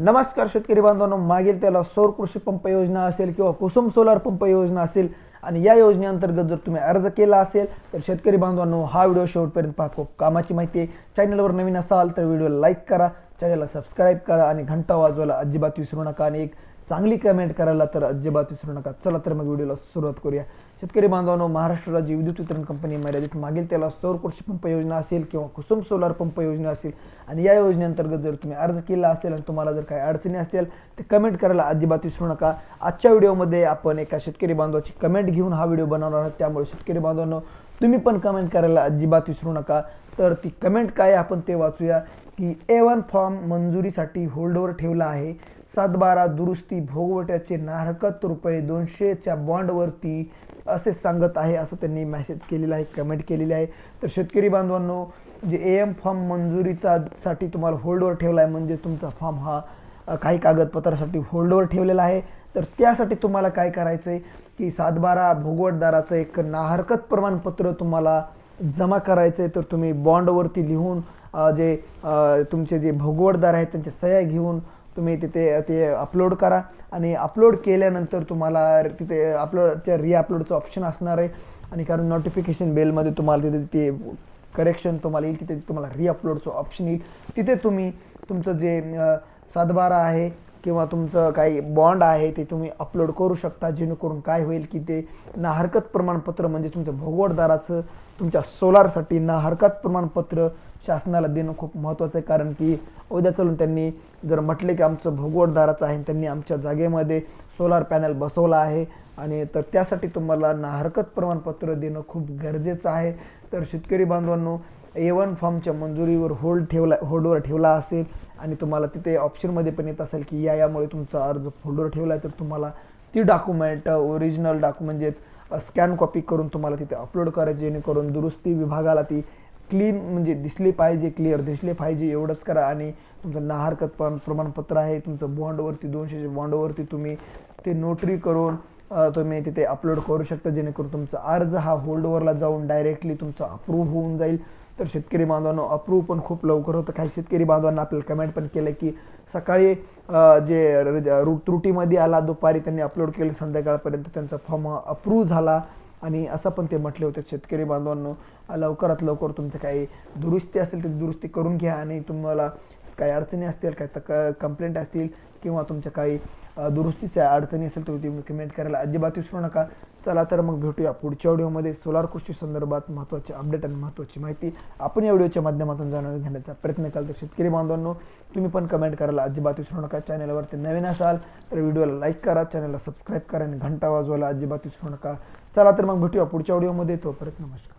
नमस्कार शेतकरी बांधवांनो मागील त्याला सौर कृषी पंप योजना असेल किंवा कुसुम सोलार पंप योजना असेल आणि या योजनेअंतर्गत जर तुम्ही अर्ज केला असेल तर शेतकरी बांधवांनो हा व्हिडिओ शेवटपर्यंत पाहतो कामाची माहिती आहे. चॅनलवर नवीन असाल तर व्हिडिओला लाईक करा चॅनलला सबस्क्राईब करा आणि घंटा वाजवायला अजिबात विसरू नका. आणि एक चांगली कमेंट करायला तर अजिबात विसरू नका. चला तर मग व्हिडिओला सुरुवात करूया. शेतकरी बांधवांनो महाराष्ट्र राज्य विद्युत वितरण कंपनी मर्यादित मागील त्याला सौर कृषी पंप योजना असेल किंवा कुसुम सोलार पंप योजना असेल आणि या योजनेअंतर्गत जर तुम्ही अर्ज केला असेल आणि तुम्हाला जर काही अडचणी असतील तर कमेंट करायला अजिबात विसरू नका. आजच्या व्हिडिओमध्ये आपण एका शेतकरी बांधवाची कमेंट घेऊन हा व्हिडिओ बनवणार आहोत. त्यामुळे शेतकरी बांधवांनो तुम्ही पण कमेंट करायला अजिबात विसरू नका. तर ती कमेंट काय आपण ते वाचूया. की ए वन फॉर्म मंजुरीसाठी होल्डवर ठेवला आहे. सातबारा दुरुस्ती भोगवट्याचे नाहरकत रुपये दोनशेच्या बॉन्डवरती असे सांगत आहे असं त्यांनी मेसेज केलेला आहे कमेंट केलेली आहे. तर शेतकरी बांधवांनो जे ए एम फॉर्म मंजुरीचा साठी तुम्हाला होल्डवर ठेवला आहे म्हणजे तुमचा फॉर्म हा काही कागदपत्रासाठी होल्डवर ठेवलेला आहे. तर त्यासाठी तुम्हाला काय करायचं आहे की सातबारा भोगवटदाराचं एक नाहरकत प्रमाणपत्र तुम्हाला जमा करायचं आहे तर तुम्ही बॉन्डवरती लिहून जे तुमचे जे भोगवटदार आहेत त्यांच्या सह्या घेऊन तुम्ही तिथे ते अपलोड करा. आणि अपलोड केल्यानंतर तुम्हाला तिथे अपलोडच्या री अपलोडचं ऑप्शन असणार आहे. आणि कारण नोटिफिकेशन बेलमध्ये तुम्हाला तिथे ते करेक्शन तुम्हाला येईल तिथे तुम्हाला री अपलोडचं ऑप्शन येईल. तिथे तुम्ही तुमचं जे सातबारा आहे किंवा तुमचं काही बॉन्ड आहे ते तुम्ही अपलोड करू शकता जेणेकरून काय होईल की ते ना हरकत प्रमाणपत्र म्हणजे तुमच्या भोगवटदाराचं तुमच्या सोलारसाठी ना हरकत प्रमाणपत्र शासनाला देणं खूप महत्त्वाचं आहे. कारण की उद्या चालून त्यांनी जर म्हटले की आमचं भोगवटदाराचं आहे त्यांनी आमच्या जागेमध्ये सोलार पॅनल बसवला आहे आणि तर त्यासाठी तुम्हाला ना हरकत प्रमाणपत्र देणं खूप गरजेचं आहे. तर शेतकरी बांधवांनो ए वन फॉर्मच्या मंजुरीवर होल्ड ठेवला होल्डवर ठेवला असेल आणि तुम्हाला तिथे ऑप्शनमध्ये पण येत असेल की या यामुळे तुमचा अर्ज होल्डवर ठेवला आहे तर तुम्हाला ती डॉक्युमेंट ओरिजिनल डॉक्युमेंट जे स्कॅन कॉपी करून तुम्हाला तिथे अपलोड करायची जेणेकरून दुरुस्ती विभागाला ती क्लीन म्हणजे दिसली पाहिजे क्लिअर दिसले पाहिजे एवढंच करा. आणि तुमचं नाहरकत प्रमाण प्रमाणपत्र आहे तुमचं बॉन्डवरती दोनशेच्या बॉन्डवरती तुम्ही ते नोटरी करून तुम्ही तिथे अपलोड करू शकता जेणेकरून तुमचा अर्ज हा होल्डवरला जाऊन डायरेक्टली तुमचा अप्रूव्ह होऊन जाईल. तर शेतकरी बांधवांनो अप्रूव्ह पण खूप लवकर होतं. काही शेतकरी बांधवांना आपल्याला कमेंट पण केलं की सकाळी जे र- त्रुटीमध्ये आला दुपारी त्यांनी अपलोड केलं संध्याकाळपर्यंत त्यांचा फॉर्म अप्रूव्ह झाला. आणि असं पण ते म्हटले होते शेतकरी बांधवांनो लवकरात लवकर तुमचं काही दुरुस्ती असेल तर दुरुस्ती करून घ्या आणि तुम्हाला काही अडचणी असतील काही तक कंप्लेंट असतील किंवा तुमच्या काही दुरुस्तीच्या अडचणी असेल तर तुम्ही कमेंट करायला अजिबात विसरू नका. चला तर मग भेटूया पुढच्या व्हिडिओमध्ये सोलार कृषी संदर्भात महत्त्वाचे अपडेट आणि महत्त्वाची माहिती आपण या व्हिडिओच्या माध्यमातून जाणून घेण्याचा प्रयत्न केला. तर शेतकरी बांधवांनो तुम्ही पण कमेंट करायला अजिबात विसरू नका. चॅनलवरती नवीन असाल तर व्हिडिओला लाईक करा. चॅनलला सबस्क्राईब करा आणि घंटा वाजवायला अजिबात विसरू नका. चला तर मग भेटूया पुढच्या व्हिडिओमध्ये तोपर्यंत नमस्कार.